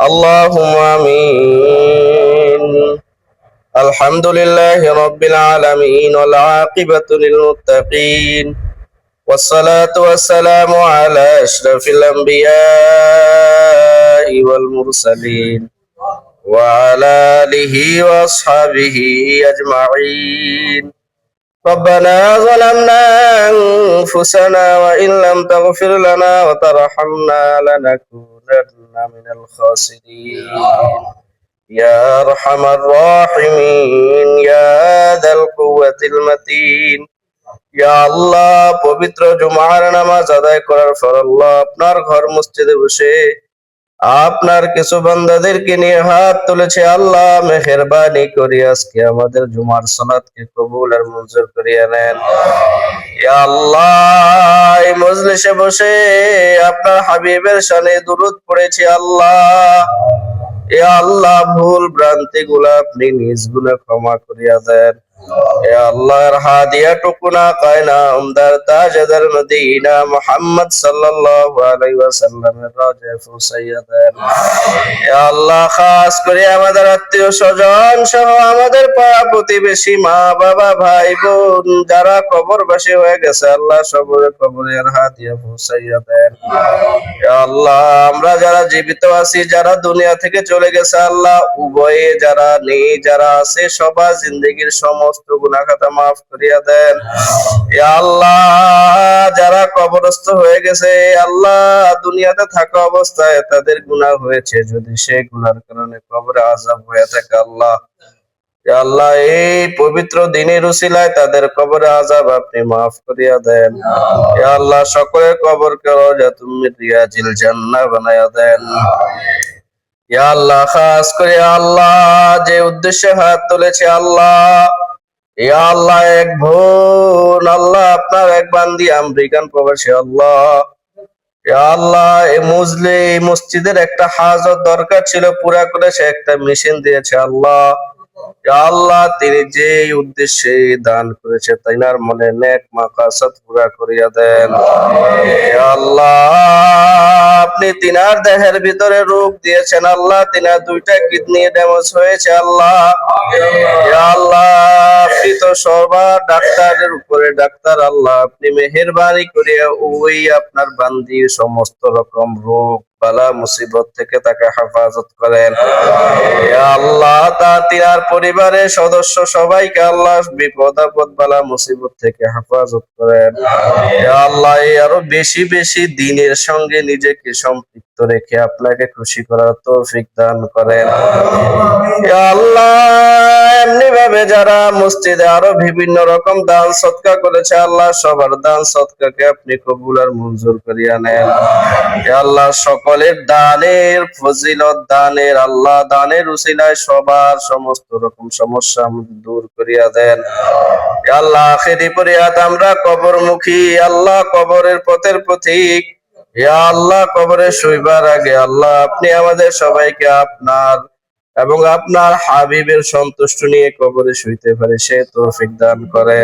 اللهم آمين الحمد لله رب العالمين والعاقبة للمتقين والصلاة والسلام على أشرف الأنبياء والمرسلين وعلى آله وأصحابه أجمعين ربنا ظلمنا أنفسنا وإن لم تغفر لنا وترحمنا لنكونن من الخاسرين يا أرحم الراحمين يا ذا القوة المتين ইয়া আল্লাহ পবিত্র জুমার নামাজ আদায় করার পর আল্লাহ আপনার ঘর মসজিদে বসে আপনার কিছু বান্দাদেরকে নিয়ে হাত তুলেছে আল্লাহ মেহেরবানি করি আজকে আমাদের জুমার সালাতকে কবুল আর মঞ্জুর করিয়া নেন ইয়া আল্লাহ, এই মজলিসে বসে আপনার হাবিবের সানে দুরুদ পড়েছি আল্লাহ। এ আল্লাহ, ভুল ভ্রান্তি গুলা আপনি নিজগুলা ক্ষমা করিয়া দেন। যারা কবরবাসী হয়ে গেছে আমরা যারা জীবিত আছি, যারা দুনিয়া থেকে চলে গেছে, আল্লাহ উভয়ে যারা নেই, যারা আছে, সবার জিন্দগির সমস্ত গুনাখাতা মাফ করিয়া দেন। আল্লাহ, যারা কবরস্থ হয়ে গেছে আল্লাহ, দুনিয়াতে থাকা অবস্থায় তাদের গুনাহ হয়েছে। যদি সেই গুনার কারণে কবরে আজাব হয়ে থাকে আল্লাহ। আল্লাহ, এই পবিত্র দিনের উসিলায় তাদের কবরে আজাব আপনি মাফ করিয়া দেন। আল্লাহ, সকলের কবরকে রোজা তুমি রিয়াজিল জান্নাহ বানায়া দেন। আল্লাহ, খাস করে আল্লাহ, যে উদ্দেশ্যে হাত তুলেছে আল্লাহ আল্লাহ এক বোন আল্লাহ আপনার এক বান্দি আমেরিকান প্রবাসী, আল্লাহ। আল্লাহ এই মুজলে মসজিদের একটা হাজত দরকার ছিল, পুরা করে সে একটা মেশিন দিয়েছে, আল্লাহ। আল্লাহ, তিনি যে উদ্দেশ্যে দান করেছে, তাইনার মনে নেক মাকাসাদ পুরা করিয়া দেন। আল্লাহ, আপনি তিনার দেহের ভিতরে রোগ দিয়েছেন আল্লাহ, তিনার দুইটা কিডনি ড্যামেজ হয়েছে আল্লাহ। আল্লাহ, আপনি তো সবার ডাক্তারের উপরে ডাক্তার আল্লাহ, আপনি মেহেরবানি করিয়া ওই আপনার বান্দির সমস্ত রকম রোগ বালা মুসিবত থেকে তাকে হেফাজত করেন। ইয়া আল্লাহ তা তিনার পরিবারের সদস্য সবাইকে আল্লাহ বিপদ আপদ বালা মুসিবত থেকে হেফাজত করেন। আল্লাহ আরও বেশি বেশি দিনের সঙ্গে নিজেকে সম্পৃক্ত রেখে আপনাকে খুশি করার তৌফিক দান করেন। ইয়া আল্লাহ! এমনি ভাবে যারা মসজিদে আরও বিভিন্ন রকম দান সৎকা করেছে, আল্লাহ সবার দান সৎকাকে আপনি কবুল আর মঞ্জুর করিয়া নেন। আল্লাহ সকলের দানের ফজিলত, দানের আল্লাহ দানের উসিলায় সবার সমস্ত রকম সমস্যা দূর করিয়া দেন। আল্লাহ আখেরি পরিয়াত আমরা কবরমুখী, আল্লাহ কবরের পথের পথিক আল্লাহ কবরে শুইবার আগে আল্লাহ আপনি আমাদের সবাইকে আপনার এবং আপনার হাবিবের সন্তুষ্ট নিয়ে কবরে শুইতে পারে সে তৌফিক দান করে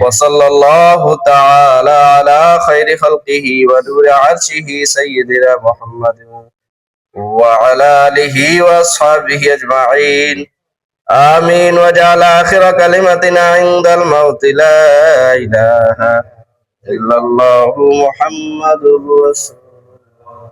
ওয়াসাল্লাল্লাহু তাআলা আলা খাইরি খালকিহি ওয়া নূরি আরশিহি সাইয়্যিদিনা মুহাম্মাদিন ওয়া আলা আলিহি ওয়া আসহাবিহি আজমাইন آمين وجعل آخر كلمتنا عند الموت لا إله إلا الله محمد رسول الله